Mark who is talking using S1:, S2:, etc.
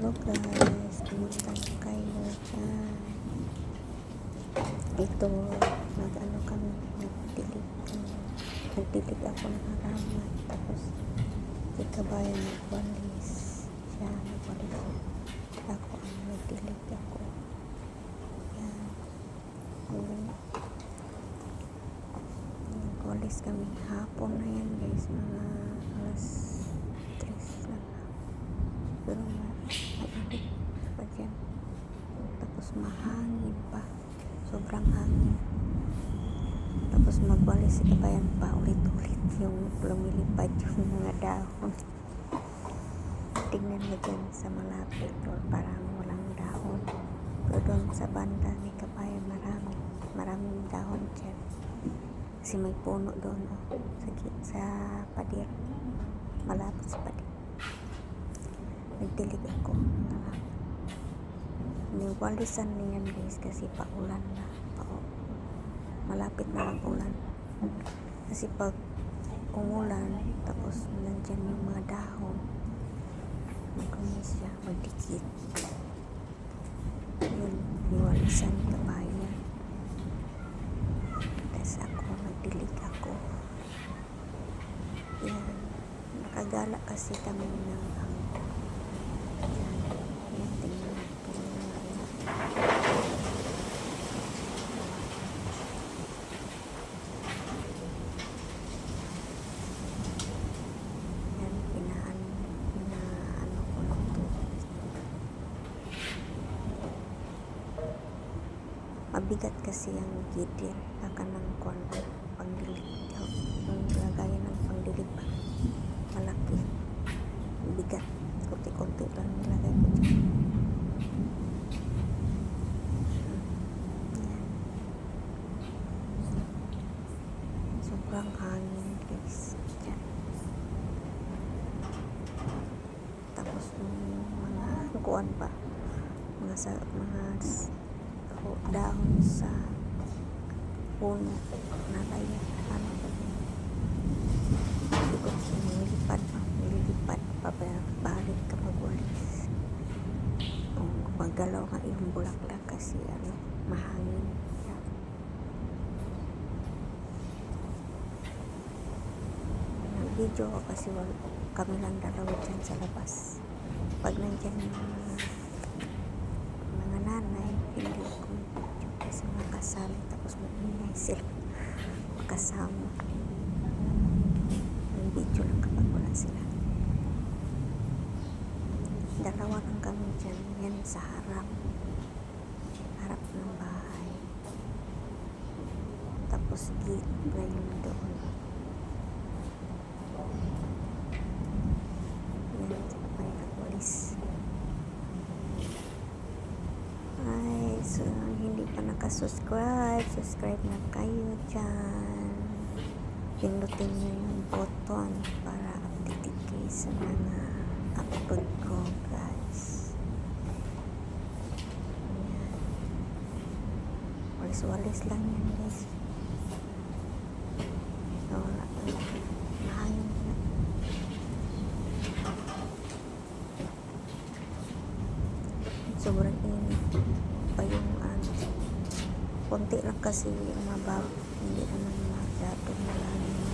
S1: Hello guys, kumusta na kayo dyan? Ito, nag-ano kami, nagdilig kami. Nagdilig ako ng halaman. Tapos, si kabayan nagwalis. Siya nagwalis. Ako ang nagdilig ako. Yan. Nagwalis kami hapon na yan guys. Mga alas 3 lang pero pa dyan. Tapos mahangin pa. Sobrang hangin. Tapos magwalis si kabayan pa ulit-ulit yung lumilipad yung mga dahon. Tingnan mo dyan sa malapit or parang walang dahon. Pero doon sa banda ni kabayan marami. Maraming dahon dyan. Kasi may puno doon oh, sa, sa pader. Malapit sa pader nagdilig ako. Niwalisan niyan guys kasi paulan na. Pau malapit na lang ulan. Kasi pag umulan, tapos nandyan yung mga dahon, magkumi siya, magdikit. Yun, niwalisan ni kabayan. Tapos ako, nagdilig ako. Yan. Nakagala kasi kami ng Mabigat kasi ang gitir. Baka ng kwan, pangdilig. Yung lagayan ng pangdilig ba? Malaki. Bigat. Kunti-kunti lang nilagay ko dyan. Yan. Sobrang hangin guys. Yan. Tapos mga kuan pa. Mga sa mga ho- dahon sa puno na kaya ano ba yun? Ikot siya nilipad pa. Nilipad pa ba balik kapag walis. O magalaw nga yung bulaklak kasi ano mahangin. Nag-video ko kasi wal, kami lang dalawa dyan sa labas. Pag nandyan yung mga video kasi makasali tapos maingay sila makasama. Ang video lang kapag wala sila. Dalawa lang kami dyan. Yan sa harap. Harap ng bahay. Tapos gate na doon. Yan, sa kapay nagwalis. Ay, so hindi pa nakasubscribe, subscribe na kayo dyan. Pindutin nyo yung button para updated kayo sa mga upload ko, guys. Ayan. Walis-walis lang yan, guys. Wala sobrang init pa yung ano konti lang kasi yung mabab hindi naman masyadong malalim